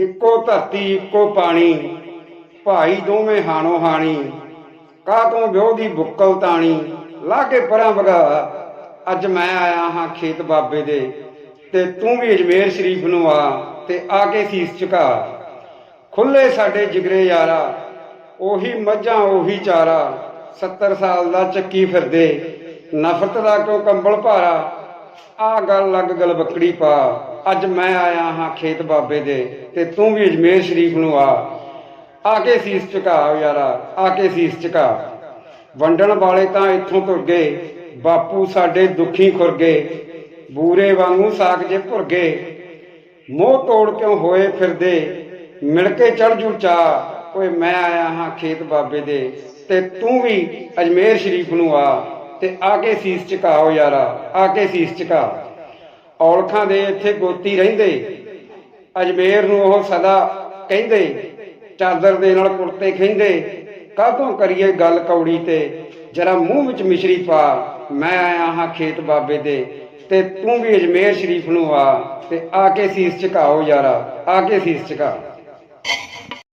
ਇੱਕੋ ਧਰਤੀ, ਇੱਕੋ ਪਾਣੀ, ਭਾਈ ਦੋਵੇਂ ਹਾਣੋ ਹਾਣੀ। ਕਾਹਤੋਂ ਵਿਉਹ ਦੀ ਬੁੱਕਲ ਤਾਣੀ ਲਾ ਕੇ ਪਰਾਂ ਵਗਾ, ਅੱਜ ਮੈਂ ਆਇਆ ਹਾਂ ਖੇਤ ਬਾਬੇ ਦੇ, ਤੇ ਤੂੰ ਵੀ ਅਜਮੇਰ ਸ਼ਰੀਫ ਨੂੰ ਆ, ਤੇ ਆ ਕੇ ਸੀਸ ਝੁਕਾ। ਖੁੱਲੇ ਸਾਡੇ ਜਿਗਰੇ ਯਾਰਾ, ਉਹੀ ਮੱਝਾਂ, ਉਹੀ ਚਾਰਾ 70 ਸਾਲ ਦਾ ਚੱਕੀ ਫਿਰਦੇ, ਨਫ਼ਰਤ ਦਾ ਕਿਉਂ ਕੰਬਲ ਭਾਰਾ? ਆ ਗੱਲ ਲੱਗ ਗਲ ਬੱਕੜੀ ਪਾ। ਅੱਜ ਮੈਂ ਆਇਆ ਹਾਂ ਖੇਤ ਬਾਬੇ ਦੇ ਤੇ ਤੂੰ ਵੀ ਅਜਮੇਰ ਸ਼ਰੀਫ ਨੂੰ ਆ। ਆ ਕੇ ਸੀਸ ਝੁਕਾ ਯਾਰਾ, ਆ ਕੇ ਸੀਸ ਝੁਕਾ ਵੰਡਣ ਵਾਲੇ ਤਾਂ ਇੱਥੋਂ ਤੁਰ ਗਏ, ਬਾਪੂ ਸਾਡੇ ਦੁਖੀ ਖੁਰਗੇ ਬੂਰੇ ਵਾਂਗੂ ਸਾਗ ਜੇ ਭੁਰ ਗਏ। ਮੋਹ ਤੋੜ ਕਿਉਂ ਹੋਏ ਫਿਰਦੇ, ਮਿਲ ਕੇ ਚੜ ਜੂ ਚਾ ਓਏ ਮੈਂ ਆਇਆ ਹਾਂ ਖੇਤ ਬਾਬੇ ਦੇ ਤੇ ਤੂੰ ਵੀ ਅਜਮੇਰ ਸ਼ਰੀਫ ਨੂੰ ਆ ਤੇ ਆ ਕੇ ਸੀਸ ਝੁਕਾਓ ਯਾਰਾ, ਆ ਕੇ ਸੀਸ ਝੁਕਾ ਔਲਖਾਂ ਦੇ ਇੱਥੇ ਗੋਤੀ ਰਹਿੰਦੇ। ਅਜਮੇਰ ਨੂੰ ਉਹ ਸਦਾ ਕਹਿੰਦੇ। ਚਾਦਰ ਦੇ ਨਾਲ ਕੁੜਤੇ ਖਿੰਦੇ। ਕਾਹਤੋਂ ਕਰੀਏ ਗੱਲ ਕੌੜੀ ਤੇ? ਜਰਾ ਮੂੰਹ ਵਿੱਚ ਮਿਸ਼ਰੀ ਪਾ। ਮੈਂ ਆਇਆ ਹਾਂ ਖੇਤ ਬਾਬੇ ਦੇ। ਤੇ ਤੂੰ ਵੀ ਅਜਮੇਰ ਸ਼ਰੀਫ ਨੂੰ ਆ। ਤੇ ਆ ਕੇ ਸੀਸ ਝੁਕਾਓ ਯਾਰਾ। ਆ ਕੇ ਸੀਸ ਝੁਕਾ।